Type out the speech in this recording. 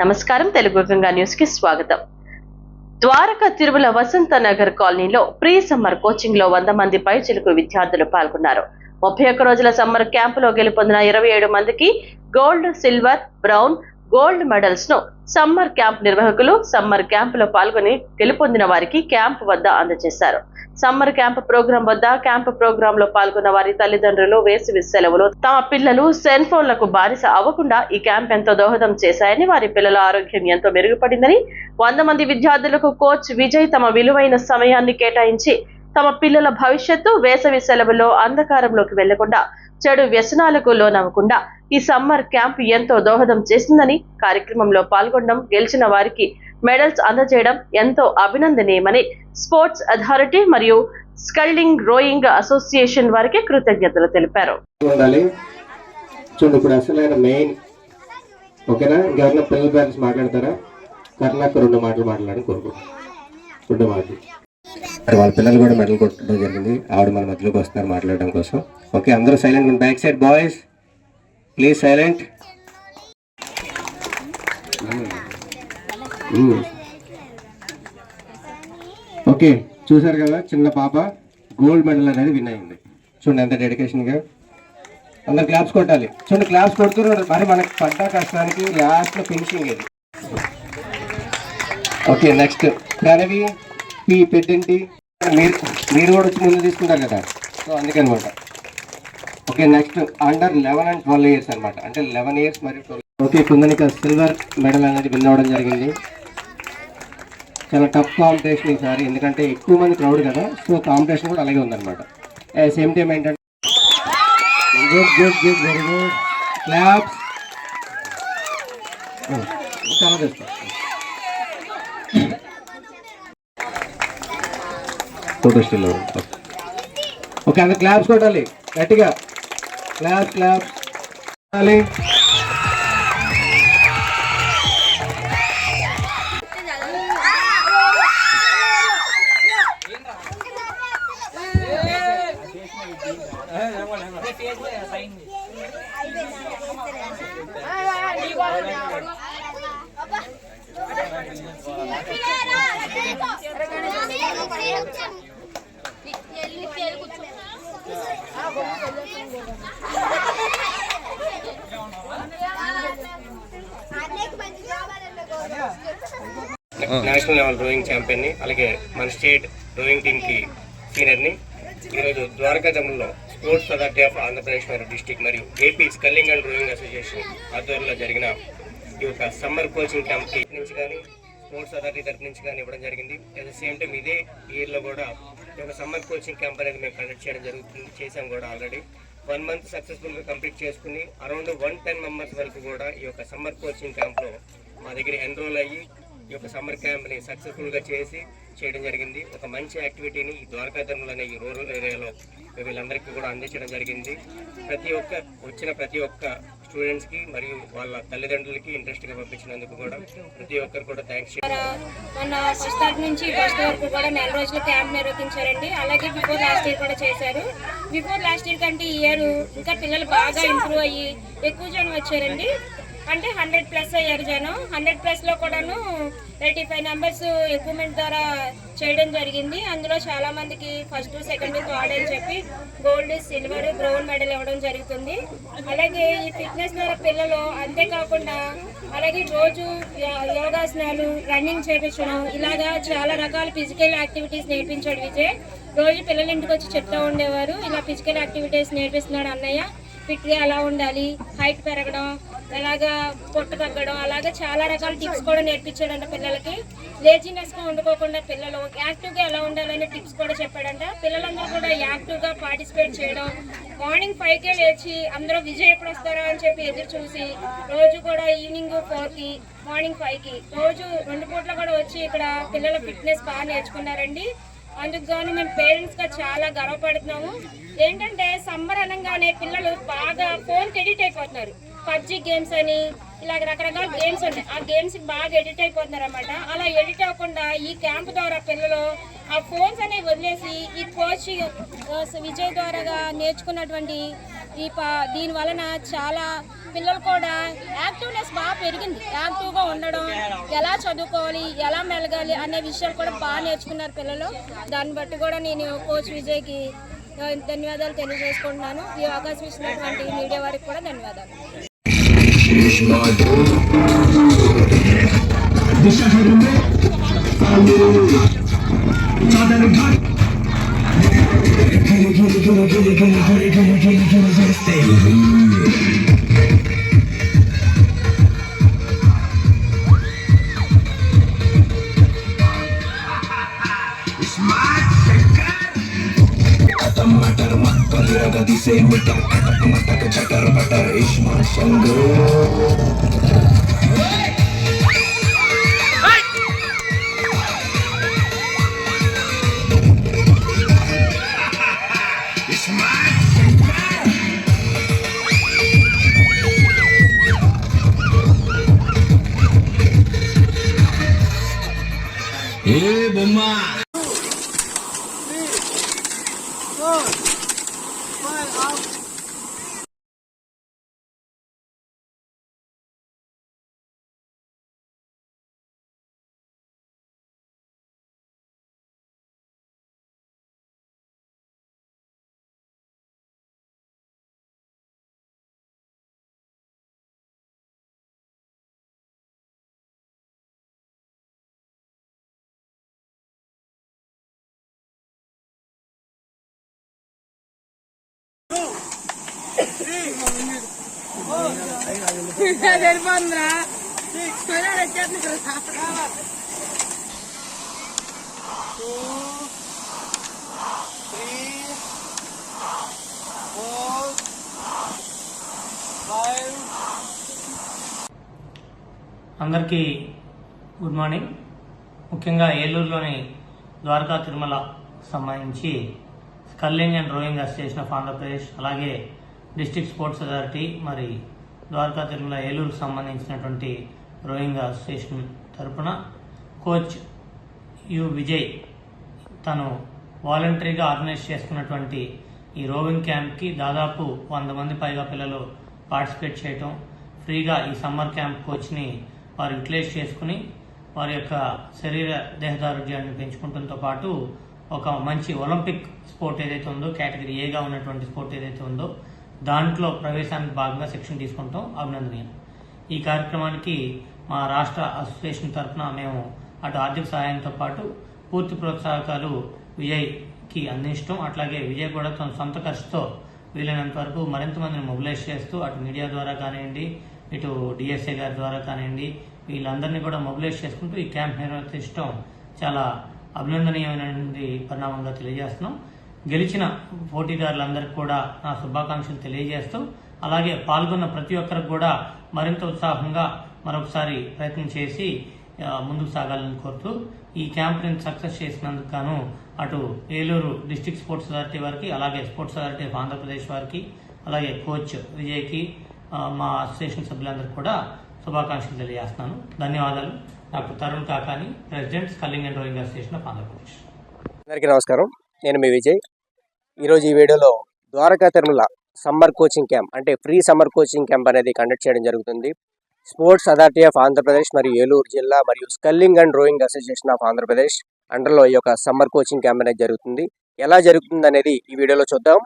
నమస్కారం. తెలుగు గంగా న్యూస్కి స్వాగతం. ద్వారకా తిరుమల వసంత నగర్ కాలనీలో ప్రీ సమ్మర్ కోచింగ్లో వంద మంది పైచిలుకు విద్యార్థులు పాల్గొన్నారు. ముప్పై ఒక్క రోజుల సమ్మర్ క్యాంపులో గెలుపొందిన ఇరవై ఏడు మందికి గోల్డ్ సిల్వర్ బ్రౌన్ గోల్డ్ మెడల్స్ను సమ్మర్ క్యాంప్ నిర్వాహకులు సమ్మర్ క్యాంపులో పాల్గొని గెలుపొందిన వారికి క్యాంప్ వద్ద అందజేశారు. సమ్మర్ క్యాంప్ ప్రోగ్రాం వద్ద క్యాంప్ ప్రోగ్రాం లో పాల్గొన్న వారి తల్లిదండ్రులు వేసవి సెలవులు తమ పిల్లలు సెల్ ఫోన్లకు బానిస అవ్వకుండా ఈ క్యాంప్ ఎంతో దోహదం చేశాయని వారి పిల్లల ఆరోగ్యం ఎంతో మెరుగుపడిందని వంద మంది విద్యార్థులకు కోచ్ విజయ్ తమ విలువైన సమయాన్ని కేటాయించి తమ పిల్లల భవిష్యత్తు వేసవి సెలవుల్లో అంధకారంలోకి వెళ్ళకుండా చెడు వ్యసనాలకు లోనవ్వకుండా ఈ సమ్మర్ క్యాంప్ ఎంతో దోహదం చేసిందని కార్యక్రమంలో పాల్గొనడం గెలిచిన వారికి మెడల్స్ అందజేయడం ఎంతో అభినందనీయమని స్పోర్ట్స్ అథారిటీ మరియు స్కల్డింగ్ రోయింగ్ అసోసియేషన్ వారికి కృతజ్ఞతలు తెలిపారు. ఉండాలి. చూడండి ఇప్పుడు అసలైన మెయిన్ ఓకేనా? ఇంకెవరైనా పిల్లల పేరెంట్స్ మాట్లాడతారా? కర్ణాక రెండు మాటలు మాట్లాడని కోరుకో రెండు మాటలు. మరి వాళ్ళ పిల్లలు కూడా మెడల్ కొట్టడం జరిగింది. ఆవిడ మన మధ్యలోకి వస్తున్నారు మాట్లాడడం కోసం. ఓకే అందరూ silent back side boys please silent okay చూసారు కదా చిన్న పాప గోల్డ్ మెడల్ అనేది విన్ అయింది. చూడండి ఎంత డెడికేషన్గా అందరు క్లాప్స్ కొట్టాలి. చూడండి క్లాప్స్ కొడుతున్నారు మరి మనకి పడ్డ కష్టానికి లాస్ట్లో ఫినిషింగ్ ఇది ఓకే నెక్స్ట్ ప్రణవి పీ పెద్దింటి మీరు మీరు కూడా వచ్చి ముందు తీసుకుంటారు కదా. So అందుకనమాట. Okay next under eleven and twelve years అనమాట అంటే లెవెన్ ఇయర్స్ మరియు twelve okay Kundanika silver medal అనేది విన్ అవ్వడం జరిగింది. చాలా టఫ్ కాంపిటీషన్ ఈసారి. ఎందుకంటే ఎక్కువ మంది క్రౌడ్ కదా. సో కాంపిటీషన్ కూడా అలాగే ఉందన్నమాట. సేమ్ టైం ఏంటంటే good good good very good claps చాలా ఫోటో స్టిల్ ఓకే అందరు క్లాప్స్ కొట్టాలి. గట్టిగా. Clap claps national level rowing ఛాంపియన్ని అలాగే మన స్టేట్ రోయింగ్ టీమ్కి సీనియర్ని ఈరోజు ద్వారకా జమ్ములో స్పోర్ట్స్ అథారిటీ ఆఫ్ ఆంధ్రప్రదేశ్ మరియు డిస్టిక్ మరియు AP sculling and rowing association ఆధ్వర్యంలో జరిగిన ఈ యొక్క సమ్మర్ కోచింగ్ క్యాంప్ నుంచి కానీ స్పోర్ట్స్ అథారిటీ తరఫు నుంచి కానీ ఇవ్వడం జరిగింది. అట్ ద సేమ్ టైం ఇదే ఇయర్లో కూడా ఈ యొక్క సమ్మర్ కోచింగ్ క్యాంప్ అనేది మేము కండక్ట్ చేయడం జరుగుతుంది. చేసాం కూడా ఆల్రెడీ వన్ మంత్ సక్సెస్ఫుల్గా కంప్లీట్ చేసుకుని అరౌండ్ వన్ టెన్ మెంబర్స్ వరకు కూడా ఈ యొక్క సమ్మర్ కోచింగ్ క్యాంప్లో మా దగ్గర ఎన్రోల్ అయ్యి ఈ యొక్క సమ్మర్ క్యాంప్ని సక్సెస్ఫుల్గా చేసి చేయడం జరిగింది. ఒక మంచి యాక్టివిటీని ఈ ద్వారకాధర్ములు అనే ఈ రూరల్ ఏరియాలో వీళ్ళందరికీ కూడా అందించడం జరిగింది. ప్రతి ఒక్క వచ్చిన ప్రతి ఒక్క స్టూడెంట్స్కి మరియు వాళ్ళ తల్లిదండ్రులకి ఇంట్రెస్ట్గా పంపించినందుకు కూడా ప్రతి ఒక్కరు కూడా థ్యాంక్స్ మన ఫస్ట్ హాఫ్ నుంచి ఫస్ట్ వరకు కూడా నెల రోజుల క్యాంప్ నిర్వహించారండి. అలాగే బిఫోర్ లాస్ట్ ఇయర్ కూడా చేశారు. బిఫోర్ లాస్ట్ ఇయర్ కంటే ఈ ఇయర్ ఇంకా పిల్లలు బాగా ఇంప్రూవ్ అయ్యి ఎక్కువ జనం వచ్చారండి. అంటే హండ్రెడ్ ప్లస్ అయ్యారు జనం. హండ్రెడ్ ప్లస్లో కూడాను ఎయిటీ ఫైవ్ నెంబర్స్ ఎక్విప్మెంట్ ద్వారా చేయడం జరిగింది. అందులో చాలా మందికి ఫస్ట్ సెకండ్ థర్డ్ అని చెప్పి గోల్డ్ సిల్వర్ బ్రౌన్ మెడల్ ఇవ్వడం జరుగుతుంది. అలాగే ఈ ఫిట్నెస్ ద్వారా పిల్లలు అంతేకాకుండా అలాగే రోజు యోగాసనాలు రన్నింగ్ చేపించడం ఇలాగా చాలా రకాల ఫిజికల్ యాక్టివిటీస్ నేర్పించాడు విజయ్. రోజు పిల్లలు ఇంటికి వచ్చి చెప్తా ఉండేవారు ఇలా ఫిజికల్ యాక్టివిటీస్ నేర్పిస్తున్నాడు అన్నయ్య ఫిట్గా ఎలా ఉండాలి హైట్ పెరగడం ఎలాగా పొట్టు తగ్గడం అలాగే చాలా రకాల టిప్స్ కూడా నేర్పించాడంట పిల్లలకి. లేజినెస్గా ఉండుకోకుండా పిల్లలు యాక్టివ్గా ఎలా ఉండాలనే టిప్స్ కూడా చెప్పాడంట. పిల్లలందరూ కూడా యాక్టివ్గా పార్టిసిపేట్ చేయడం మార్నింగ్ ఫైవ్కే లేచి అందరూ విజయ్ ఎప్పుడు వస్తారా అని చెప్పి ఎదురు చూసి రోజు కూడా ఈవినింగ్ ఫోర్కి మార్నింగ్ ఫైవ్కి రోజు రెండు పూట్ల కూడా వచ్చి ఇక్కడ పిల్లల ఫిట్నెస్ బాగా నేర్చుకున్నారండి. అందుకు మేము పేరెంట్స్గా చాలా గర్వపడుతున్నాము. ఏంటంటే సమ్మర్ అనగానే పిల్లలు బాగా ఫోన్కి ఎడిట్ అయిపోతున్నారు. పబ్జి గేమ్స్ అని ఇలాగ రకరకాల గేమ్స్ ఉన్నాయి. ఆ గేమ్స్ బాగా ఎడిట్ అయిపోతున్నారు అనమాట అలా ఎడిట్ అవ్వకుండా ఈ క్యాంప్ ద్వారా పిల్లలు ఆ ఫోన్స్ అనేవి వదిలేసి ఈ కోచ్ విజయ్ ద్వారాగా నేర్చుకున్నటువంటి ఈ దీని వలన చాలా పిల్లలు కూడా యాక్టివ్నెస్ బాగా పెరిగింది. యాక్టివ్గా ఉండడం ఎలా చదువుకోవాలి ఎలా మెలగాలి అనే విషయాలు కూడా బాగా నేర్చుకున్నారు పిల్లలు. దాన్ని బట్టి కూడా నేను కోచ్ విజయ్కి ధన్యవాదాలు తెలియజేసుకుంటున్నాను. ఈ అవకాశం ఇచ్చినటువంటి మీడియా వారికి కూడా ధన్యవాదాలు. 예, 몸마. అందరికీ గుడ్ మార్నింగ్. ముఖ్యంగా ఏలూరులోని ద్వారకా తిరుమల సంబంధించి sculling and rowing association of Andhra Pradesh అలాగే డిస్టిక్ స్పోర్ట్స్ అథారిటీ మరి ద్వారకా తిరుమల ఏలూరుకు సంబంధించినటువంటి రోయింగ్ అసోసియేషన్ తరపున కోచ్ యు విజయ్ తను వాలంటరీగా ఆర్గనైజ్ చేసుకున్నటువంటి ఈ రోవింగ్ క్యాంప్కి దాదాపు వంద మంది పైగా పిల్లలు పార్టిసిపేట్ చేయటం ఫ్రీగా ఈ సమ్మర్ క్యాంప్ కోచ్ని వారు యూటిలైజ్ చేసుకుని వారి యొక్క శరీర దేహదారుఢ్యాన్ని పెంచుకుంటంతో పాటు ఒక మంచి ఒలింపిక్ స్పోర్ట్ ఏదైతే ఉందో కేటగిరీ ఏగా ఉన్నటువంటి స్పోర్ట్ ఏదైతే ఉందో దాంట్లో ప్రవేశానికి భాగంగా శిక్షణ తీసుకుంటాం. అభినందనీయం. ఈ కార్యక్రమానికి మా రాష్ట్ర అసోసియేషన్ తరఫున మేము అటు ఆర్థిక సహాయంతో పాటు పూర్తి ప్రోత్సాహకాలు విజయ్కి అందించడం అట్లాగే విజయ్ కూడా తన సొంత ఖర్చుతో వీలైనంత వరకు మరింత మందిని మొబిలైజ్ చేస్తూ అటు మీడియా ద్వారా కానివ్వండి ఇటు డిఎస్ఏ గారి ద్వారా కానివ్వండి వీళ్ళందరినీ కూడా మొబిలైజ్ చేసుకుంటూ ఈ క్యాంప్ నిర్వర్తించడం చాలా అభినందనీయమైనటువంటి పరిణామంగా తెలియజేస్తున్నాం. గెలిచిన పోటీదారులందరికీ కూడా నా శుభాకాంక్షలు తెలియజేస్తూ అలాగే పాల్గొన్న ప్రతి ఒక్కరికి కూడా మరింత ఉత్సాహంగా మరొకసారి ప్రయత్నం చేసి ముందుకు సాగాలని కోరుతూ ఈ క్యాంప్ని సక్సెస్ చేసినందుకు గాను అటు ఏలూరు డిస్టిక్ స్పోర్ట్స్ అథారిటీ వారికి అలాగే స్పోర్ట్స్ అథారిటీ ఆఫ్ ఆంధ్రప్రదేశ్ వారికి అలాగే కోచ్ విజయ్కి మా అసోసియేషన్ సభ్యులందరికీ కూడా శుభాకాంక్షలు తెలియజేస్తున్నాను. ధన్యవాదాలు. Doctor Tarun Kakani president sculling and rowing association of Andhra Pradesh. అందరికీ నమస్కారం. నేను మీ విజయ్. ఈరోజు ఈ వీడియోలో Dwaraka Tirumala summer coaching camp అంటే ఫ్రీ సమ్మర్ కోచింగ్ క్యాంప్ అనేది కండక్ట్ చేయడం జరుగుతుంది. స్పోర్ట్స్ అథారిటీ ఆఫ్ ఆంధ్రప్రదేశ్ మరియు ఏలూరు జిల్లా మరియు sculling and rowing association of Andhra Pradesh అండర్లో ఈ యొక్క సమ్మర్ కోచింగ్ క్యాంప్ అనేది జరుగుతుంది. ఎలా జరుగుతుంది అనేది ఈ వీడియోలో చూద్దాం.